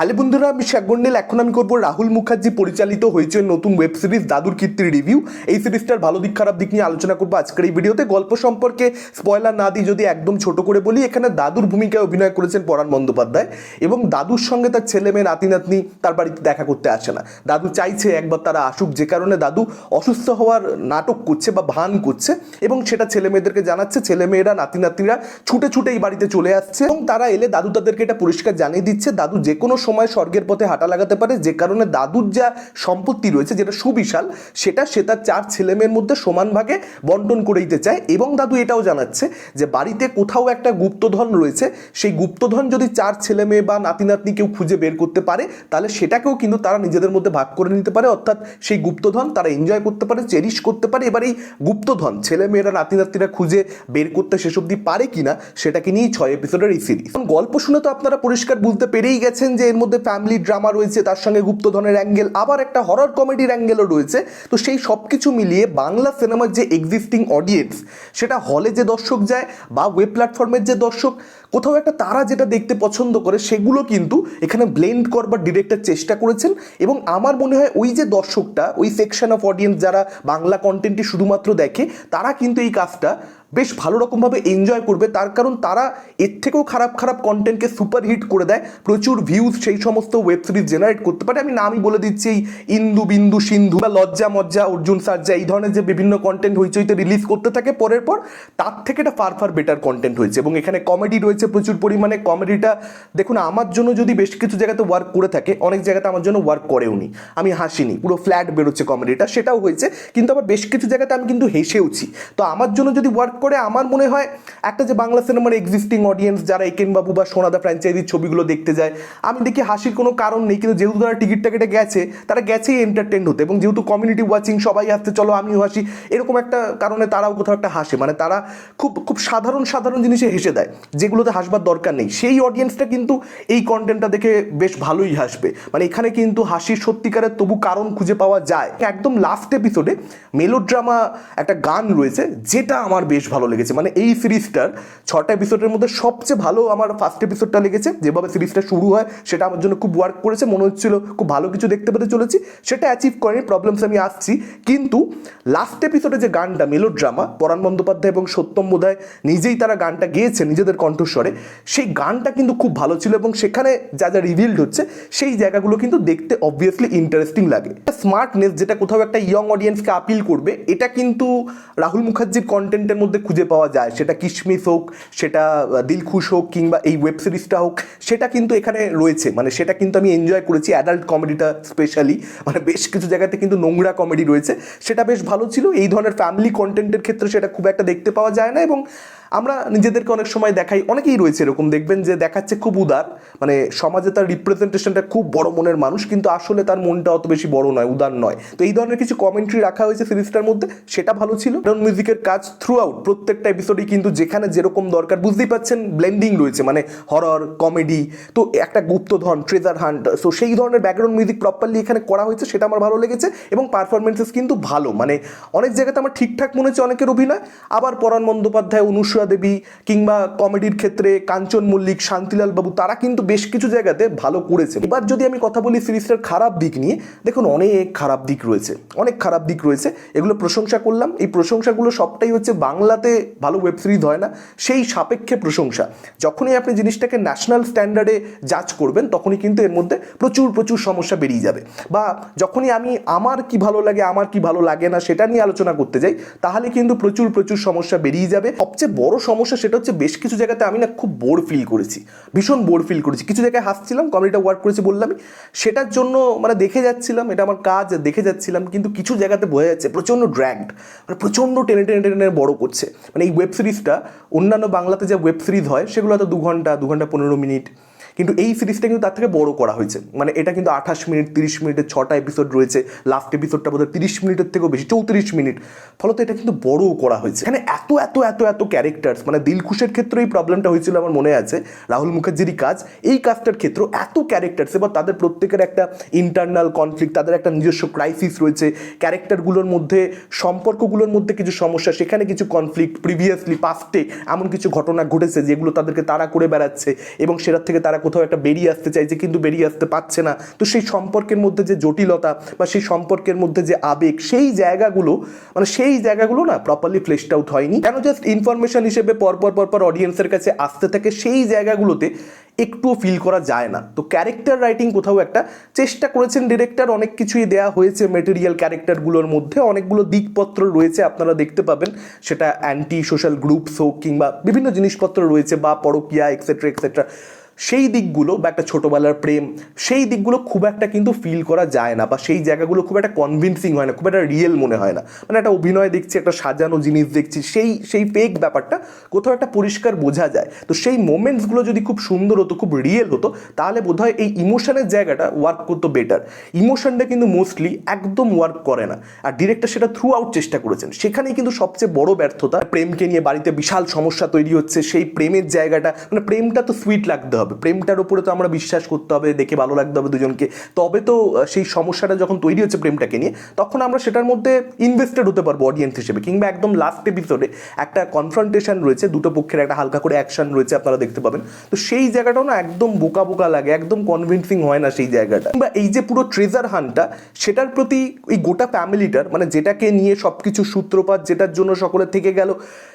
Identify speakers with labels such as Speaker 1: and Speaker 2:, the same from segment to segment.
Speaker 1: Hello বন্ধুরা, আমি শাকগন্ডেল এখন আমি করব রাহুল মুখার্জি পরিচালিত হয়েছে নতুন ওয়েব সিরিজ দাদুর কীর্তির রিভিউ এই সিরিজটার ভালো দিক, খারাপ দিক নিয়ে আলোচনা করব আজকের এই ভিডিওতে গল্প সম্পর্কে স্পয়লার না দিই যদি একদম ছোট করে বলি, এখানে দাদুর ভূমিকায় অভিনয় করেছেন পরাণ বন্দ্যোপাধ্যায় এবং দাদুর সঙ্গে তার ছেলে মেয়ে, নাতি, নাতনি তার বাড়িতে দেখা করতে আসে না। দাদু চাইছে একবার তারা আসুক, যে কারণে দাদু অসুস্থ হওয়ার নাটক করছে বা ভান করছে এবং সেটা ছেলে মেয়েদেরকে জানাচ্ছে। ছেলে মেয়েরা, নাতি, নাতনিরা ছুটে ছুটে এই বাড়িতে চলে আসছে এবং তারা এলে দাদু তাদেরকে এটা পরিষ্কার জানিয়ে দিচ্ছে। দাদু যে কোনো সময় স্বর্গের পথে হাঁটা লাগাতে পারে, যে কারণে দাদুর যা সম্পত্তি রয়েছে, যেটা সুবিশাল, সেটা সে তার চার ছেলেমেয়ের মধ্যে সমান ভাগে বন্টন করে দিতে চায়। এবং দাদু এটাও জানাচ্ছে যে, বাড়িতে কোথাও একটা গুপ্তধন রয়েছে, সেই গুপ্তধন যদি চার ছেলে মেয়ে বা নাতি নাতনি কেউ খুঁজে বের করতে পারে, তাহলে সেটাকেও কিন্তু তারা নিজেদের মধ্যে ভাগ করে নিতে পারে। অর্থাৎ সেই গুপ্তধন তারা এনজয় করতে পারে চেরিশ করতে পারে। এবার এই গুপ্তধন ছেলে মেয়েরা নাতি নাতনিরা খুঁজে বের করতে শেষ অব্দি পারে কিনা, সেটাকে নিয়েই ছয় এপিসোডের এই সিরিজ গল্প শুনে তো আপনারা পরিষ্কার বুঝতে পেরেই গেছেন যে, এর মধ্যে ফ্যামিলি ড্রামা রয়েছে, তার সঙ্গে গুপ্তধনের অ্যাঙ্গেল আবার একটা হরর কমেডির অ্যাঙ্গেলও রয়েছে। তো সেই সব কিছু মিলিয়ে বাংলা সিনেমার যে এক্সিস্টিং অডিয়েন্স সেটা হলে যে দর্শক যায় বা ওয়েব প্ল্যাটফর্মের যে দর্শক, কোথাও একটা তারা যেটা দেখতে পছন্দ করে, সেগুলো কিন্তু এখানে ব্লেন্ড করবার ডিরেক্টর চেষ্টা করেছেন। এবং আমার মনে হয় ওই যে দর্শকটা, ওই সেকশন অফ অডিয়েন্স যারা বাংলা কন্টেন্টটি শুধুমাত্র দেখে, তারা কিন্তু এই কাজটা বেশ ভালো রকমভাবে এনজয় করবে। তার কারণ তারা এর থেকেও খারাপ খারাপ কন্টেন্টকে সুপার হিট করে দেয়। প্রচুর ভিউজ সেই সমস্ত ওয়েব সিরিজ জেনারেট করতে পারে। আমি নামই বলে দিচ্ছি, এই ইন্দু বিন্দু সিন্ধু বা লজ্জা মজ্জা, অর্জুন সার্জা এই ধরনের যে বিভিন্ন কন্টেন্ট হইচইতে রিলিজ করতে থাকে, পরের পর তার থেকে এটা ফার ফার বেটার কন্টেন্ট হয়েছে। এবং এখানে কমেডি রয়েছে প্রচুর পরিমাণে। কমেডিটা দেখুন, আমার জন্য যদি বেশ কিছু জায়গাতে ওয়ার্ক করে থাকে, অনেক জায়গাতে আমার জন্য ওয়ার্ক করেও নি। আমি হাসিনি, পুরো ফ্ল্যাট বেরোচ্ছে কমেডিটা সেটাও হয়েছে। কিন্তু আবার বেশ কিছু জায়গাতে আমি কিন্তু হেসেওছি। তো আমার জন্য যদি ওয়ার্ক করে আমার মনে হয় একটা যে বাংলা সিনেমার এক্সিস্টিং অডিয়েন্স যারা একেন বাবু বা সোনাদা ফ্র্যাঞ্চাইজির ছবিগুলো দেখতে যায়, আমি দেখি হাসির কোনো কারণ নেই, কিন্তু যেহেতু তারা টিকিটটা কেটে গেছে, তারা গেছেই এন্টারটেন হতে। এবং যেহেতু কমিউনিটি ওয়াচিং সবাই হাসতে চলো আমিও হাসি, এরকম একটা কারণে তারাও কোথাও একটা হাসে। মানে তারা খুব খুব সাধারণ সাধারণ জিনিসে হেসে দেয়, যেগুলোতে হাসবার দরকার নেই। সেই অডিয়েন্সটা কিন্তু এই কন্টেন্টটা দেখে বেশ ভালোই হাসবে। মানে এখানে কিন্তু হাসির সত্যিকারের তবু কারণ খুঁজে পাওয়া যায়। একদম লাস্ট এপিসোডে মেলোড্রামা একটা গান রয়েছে, যেটা আমার বেশ ভালো লেগেছে। মানে এই সিরিজটার ছটা এপিসোডের মধ্যে সবচেয়ে ভালো আমার ফার্স্ট এপিসোডটা লেগেছে। যেভাবে সিরিজটা শুরু হয়, সেটা আমার জন্য খুব ওয়ার্ক করেছে, মনে হচ্ছিল খুব ভালো কিছু দেখতে পেতে চলেছি। সেটা অ্যাচিভ করেনি প্রবলেমস আমি আসছি। কিন্তু লাস্ট এপিসোডে যে গানটা মেলোড্রামা পরাণ বন্দ্যোপাধ্যায় এবং সত্যম বোধায় নিজেই তারা গানটা গেয়েছে নিজেদের কণ্ঠস্বরে, সেই গানটা কিন্তু খুব ভালো ছিল এবং সেখানে যা যা রিভিল্ড হচ্ছে, সেই জায়গাগুলো কিন্তু দেখতে অবভিয়াসলি ইন্টারেস্টিং লাগে। স্মার্টনেস যেটা কোথাও একটা ইয়ং অডিয়েন্সকে আপিল করবে, এটা কিন্তু রাহুল মুখার্জির কন্টেন্টের মধ্যে খুঁজে পাওয়া যায়। সেটা কিশমিশ হোক, সেটা দিলখুশ হোক কিংবা এই ওয়েব সিরিজটা হোক, সেটা কিন্তু এখানে রয়েছে। মানে সেটা কিন্তু আমি এনজয় করেছি অ্যাডাল্ট কমেডিটা স্পেশালি মানে বেশ কিছু জায়গাতে কিন্তু নোংরা কমেডি রয়েছে। সেটা বেশ ভালো ছিল। এই ধরনের ফ্যামিলি কন্টেন্টের ক্ষেত্রে সেটা খুব একটা দেখতে পাওয়া যায় না এবং আমরা নিজেদেরকে অনেক সময় দেখাই, অনেকেই রয়েছে এরকম, দেখবেন যে দেখাচ্ছে খুব উদার মানে সমাজে তার রিপ্রেজেন্টেশনটা খুব বড় মনের মানুষ, কিন্তু আসলে তার মনটা অত বেশি বড় নয়, উদার নয়। তো এই ধরনের কিছু কমেন্ট্রি রাখা হয়েছে সিরিজটার মধ্যে, সেটা ভালো ছিল। কারণ মিউজিকের কাজ থ্রু আউট প্রত্যেকটা এপিসোডেই কিন্তু যেখানে যেরকম দরকার, বুঝতেই পাচ্ছেন ব্লেন্ডিং রয়েছে মানে হরর কমেডি তো একটা গুপ্তধন ট্রেজার হান্ট সো সেই ধরনের ব্যাকগ্রাউন্ড মিউজিক প্রপারলি এখানে করা হয়েছে, সেটা আমার ভালো লেগেছে, এবং পারফরমেন্সেস কিন্তু ভালো। মানে অনেক জায়গাতে আমার ঠিকঠাক মনে হচ্ছে অনেকের অভিনয়, আবার পরাণ বন্দ্যোপাধ্যায় অনুসরা দেবী কিংবা কমেডির ক্ষেত্রে কাঞ্চন মল্লিক, শান্তিলাল বাবু, তারা কিন্তু বেশ কিছু জায়গাতে ভালো করেছে। এবার যদি আমি কথা বলি সিরিজটার খারাপ দিক নিয়ে, দেখুন অনেক খারাপ দিক রয়েছে, অনেক খারাপ দিক রয়েছে। এগুলো প্রশংসা করলাম। এই প্রশংসাগুলো সবটাই হচ্ছে বাংলাতে ভালো ওয়েব সিরিজ হয় না, সেই সাপেক্ষে প্রশংসা। যখনই আপনি জিনিসটাকে ন্যাশনাল স্ট্যান্ডার্ডে জাজ করবেন, তখনই কিন্তু এর মধ্যে প্রচুর প্রচুর সমস্যা বেরিয়ে যাবে। বা যখনই আমি আমার কি ভালো লাগে, আমার কি ভালো লাগে না, সেটা নিয়ে আলোচনা করতে যাই, তাহলে কিন্তু প্রচুর প্রচুর সমস্যা বেরিয়ে যাবে। সবচেয়ে বড় সমস্যা সেটা হচ্ছে বেশ কিছু জায়গাতে আমি না খুব বোর ফিল করেছি, ভীষণ বোর ফিল করেছি। কিছু জায়গায় হাসছিলাম কমেডিটা ওয়ার্ক করেছি বললামই সেটার জন্য মানে দেখে যাচ্ছিলাম, এটা আমার কাজ, দেখে যাচ্ছিলাম, কিন্তু কিছু জায়গাতে বোঝা যাচ্ছে প্রচণ্ড ড্র্যাগড মানে প্রচণ্ড টেনে টেনে টেনে বড় করছে। মানে এই ওয়েব সিরিজটা অন্যান্য বাংলাতে যে ওয়েব সিরিজ হয়, সেগুলো হয়তো দু ঘণ্টা দু ঘণ্টা পনেরো মিনিট কিন্তু এই সিরিজটা কিন্তু তার থেকে বড় করা হয়েছে। মানে এটা কিন্তু আঠাশ মিনিট, তিরিশ মিনিটের ছটা এপিসোড রয়েছে। লাস্ট এপিসোডটা বোধহয় তিরিশ মিনিটের থেকেও বেশি, চৌত্রিশ মিনিট। ফলত এটা কিন্তু বড়ও করা হয়েছে। এখানে এত এত এত এত ক্যারেক্টার্স মানে দিলখুশের ক্ষেত্রে এই প্রবলেমটা হয়েছিল আমার মনে আছে, রাহুল মুখার্জিরই কাজ। এই কাজটার ক্ষেত্রে এত ক্যারেক্টার্স এবার তাদের প্রত্যেকের একটা ইন্টারনাল কনফ্লিক্ট তাদের একটা নিজস্ব ক্রাইসিস রয়েছে। ক্যারেক্টারগুলোর মধ্যে, সম্পর্কগুলোর মধ্যে কিছু সমস্যা, সেখানে কিছু কনফ্লিক্ট প্রিভিয়াসলি পাস্টে এমন কিছু ঘটনা ঘটেছে, যেগুলো তাদেরকে তারা করে বেড়াচ্ছে, এবং সেটার থেকে তারা কোথাও একটা বেরিয়ে আসতে চাইছে কিন্তু বেরিয়ে আসতে পারছে না। তো সেই সম্পর্কের মধ্যে যে জটিলতা বা সেই সম্পর্কের মধ্যে যে আবেগ, সেই জায়গাগুলো মানে সেই জায়গাগুলো না প্রপারলি ফ্লেশড আউট হয়নি। কেন জাস্ট ইনফরমেশন হিসেবে পরপর পরপর অডিয়েন্সের কাছে আসতে থাকে, সেই জায়গাগুলোতে একটুও ফিল করা যায় না। তো ক্যারেক্টার রাইটিং কোথাও একটা চেষ্টা করেছেন ডিরেক্টর অনেক কিছুই দেয়া হয়েছে মেটেরিয়াল ক্যারেক্টারগুলোর মধ্যে। অনেকগুলো দিকপত্র রয়েছে, আপনারা দেখতে পাবেন। সেটা অ্যান্টি সোশ্যাল গ্রুপস হোক কিংবা বিভিন্ন জিনিসপত্র রয়েছে বা পরকিয়া এক্সেট্রা এক্সেট্রা সেই দিকগুলো বা একটা ছোটোবেলার প্রেম, সেই দিকগুলো খুব একটা কিন্তু ফিল করা যায় না বা সেই জায়গাগুলো খুব একটা কনভিন্সিং হয় না, খুব একটা রিয়েল মনে হয় না। মানে একটা অভিনয় দেখছি, একটা সাজানো জিনিস দেখছি, সেই সেই ফেক ব্যাপারটা কোথাও একটা পরিষ্কার বোঝা যায়। তো সেই মোমেন্টসগুলো যদি খুব সুন্দর হতো, খুব রিয়েল হতো, তাহলে বোধহয় এই ইমোশনের জায়গাটা ওয়ার্ক করতো বেটার ইমোশনটা কিন্তু মোস্টলি একদম ওয়ার্ক করে না। আর ডিরেক্টর সেটা থ্রু আউট চেষ্টা করেছেন। সেখানেই কিন্তু সবচেয়ে বড় ব্যর্থতা, প্রেমকে নিয়ে বাড়িতে বিশাল সমস্যা তৈরি হচ্ছে, সেই প্রেমের জায়গাটা মানে প্রেমটা তো সুইট লাগতে হবে। প্রেমটার উপরে তো আমরা বিশ্বাস করতে হবে, দেখে ভালো লাগতে হবে দুজনকে। তবে তো সেই সমস্যাটা যখন তৈরি হচ্ছে প্রেমটাকে নিয়ে, তখন আমরা সেটার মধ্যে ইনভেস্টেড হতে পারব অডিয়েন্স হিসেবে কিংবা একদম লাস্ট এপিসোডে একটা কনফ্রন্টেশন রয়েছে, দুটো পক্ষের একটা হালকা করে অ্যাকশন রয়েছে আপনারা দেখতে পাবেন। তো সেই জায়গাটাও না একদম বোকা বোকা লাগে, একদম কনভিন্সিং হয় না সেই জায়গাটা। কিংবা এই যে পুরো ট্রেজার হানটা সেটার প্রতি এই গোটা ফ্যামিলিটার মানে যেটাকে নিয়ে সব কিছু সূত্রপাত, যেটার জন্য সকলের থেকে গেল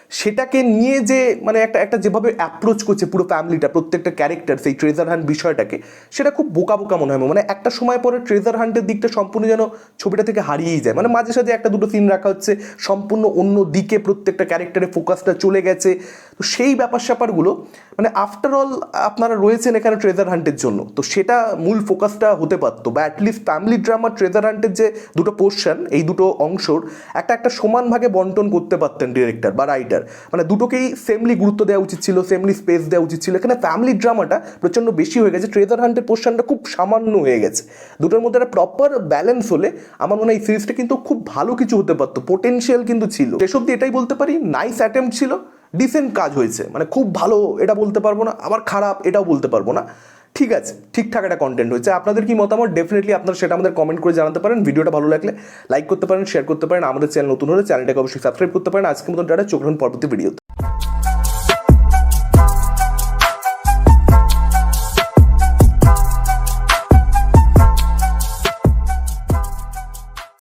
Speaker 1: সেটাকে নিয়ে যে মানে একটা একটা যেভাবে অ্যাপ্রোচ করছে পুরো ফ্যামিলিটা প্রত্যেকটা ক্যারেক্টার সেই ট্রেজার হান্ট বিষয়টাকে, সেটা খুব বোকা বোকা মনে হয় মানে একটা সময় পরে ট্রেজার হান্টের দিকটা সম্পূর্ণ যেন ছবিটা থেকে হারিয়েই যায়। মানে মাঝে সাঝে একটা দুটো সিন রাখা হচ্ছে, সম্পূর্ণ অন্য দিকে প্রত্যেকটা ক্যারেক্টারের ফোকাসটা চলে গেছে। তো সেই ব্যাপার স্যাপারগুলো মানে আফটার অল আপনারা রয়েছেন এখানে ট্রেজার হান্টের জন্য, তো সেটা মূল ফোকাসটা হতে পারতো বা at least family drama treasure হান্টের যে দুটো পোর্শন এই দুটো অংশর, একটা একটা সমান ভাগে বন্টন করতে পারতেন ডিরেক্টর বা রাইটার মানে দুটোকেই সেমলি গুরুত্ব দেওয়া উচিত ছিল সেমলি স্পেস দেওয়া উচিত ছিল। এখানে ফ্যামিলি ড্রামাটা প্রচণ্ড বেশি হয়ে গেছে। ট্রেজার হান্টের পোর্শনটা খুব সামান্য হয়ে গেছে। দুটোর মধ্যে একটা প্রপার ব্যালেন্স হলে আমার মনে হয় এই সিরিজটা কিন্তু খুব ভালো কিছু হতে পারতো। পোটেনশিয়াল কিন্তু ছিল। শেষ অব্দি এটাই বলতে পারি নাইস অ্যাটেম্প ছিল। ডিসেন্ট কাজ হয়েছে। মানে খুব ভালো এটা বলতে পারব না, আবার খারাপ এটাও বলতে পারব না। ঠিক আছে, ঠিকঠাক একটা কন্টেন্ট হয়েছে। আপনাদের কি মতামত? ডেফিনেটলি আপনারা সেটা আমাদের কমেন্ট করে জানাতে পারেন। ভিডিওটা ভালো লাগলে লাইক করতে পারেন শেয়ার করতে পারেন। আমাদের চ্যানেল নতুন হলে চ্যানেলটাকে অবশ্যই সাবস্ক্রাইব করতে পারেন। আজকের মতন টাটা, চোখ পরবর্তী ভিডিওতে